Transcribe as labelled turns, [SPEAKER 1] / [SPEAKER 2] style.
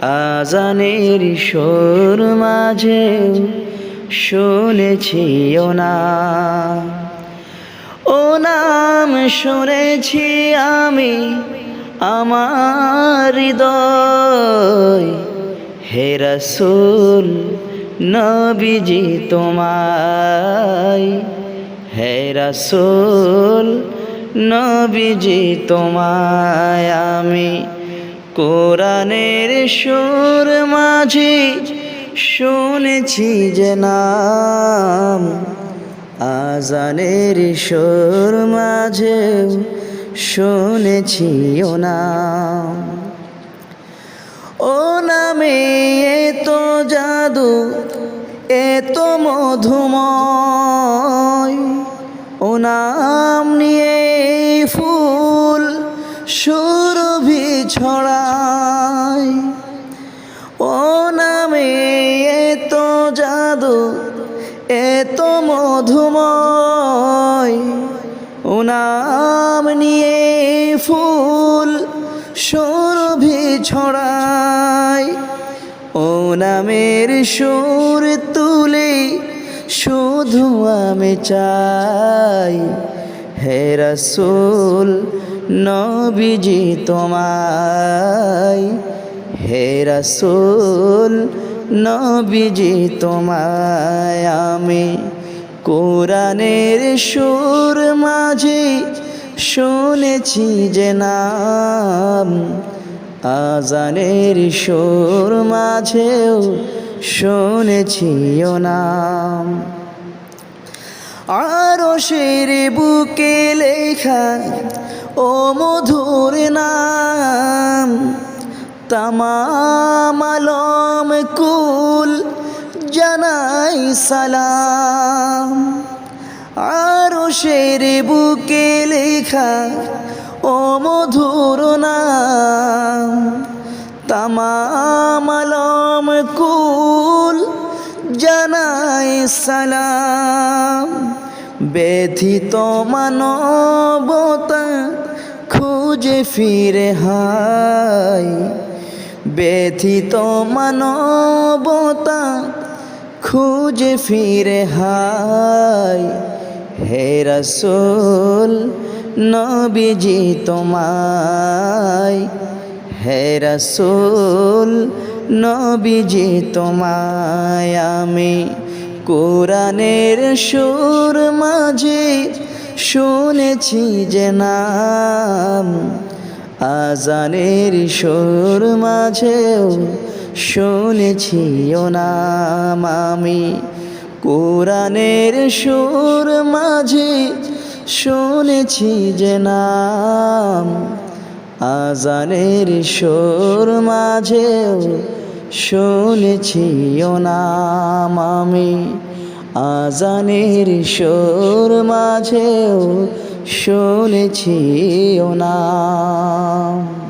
[SPEAKER 1] আজানের সুর মাঝে শুনেছি ও না। ও নাম শুনেছি আমি আমার হৃদয়। হে রসুল, নবীজি তোমায়। হে রসুল, নবীজি তোমায় আমি কোরআনের সুর মাঝে শুনেছি যে নাম, আজানের সুর মাঝে শুনেছি ও নাম। ও নামে এত জাদু, এত মধুময়। ও নাম নিয়ে ফুল সুরভি ছড়ায় মধুময় ও নাম নিয়ে ফুল সুরভি ছড়ায় ও নামের সুর তুলে শুধু আমি চাই। হে রসুল, নবীজি তোমায়। হে রসুল, নবীজি তোমায় আমি কোরআনের সুর মাঝে শুনেছি যে নাম, আজানের সুর মাঝেও শুনেছি ও নাম। আরও শের বুকে লেখা ও মধুর নাম, তামাম আলম কুল জানাই সালাম। আরও শের বুকে লেখা ও মধুর নাম। তামাম কুল জানাই সালাম। ব্যথিত মানবতা খুঁজে ফিরে হাই ব্যথিত মানবতা খুঁজে ফিরে হাই। হে রসুল, নবীজি তোমায়। হে রসুল, নবীজি তোমায়। আমি কোরআনের সুর মাঝে শুনেছি যে নাম। আজানের সুর মাঝেও শুনেছি নাম আমি। কোরআনের সুর মাঝে শুনেছি যে নাম। আজানের সুর মাঝেও শুনেছি নাম আমি। আজানের সুর মাঝেও শুনেছি নাম।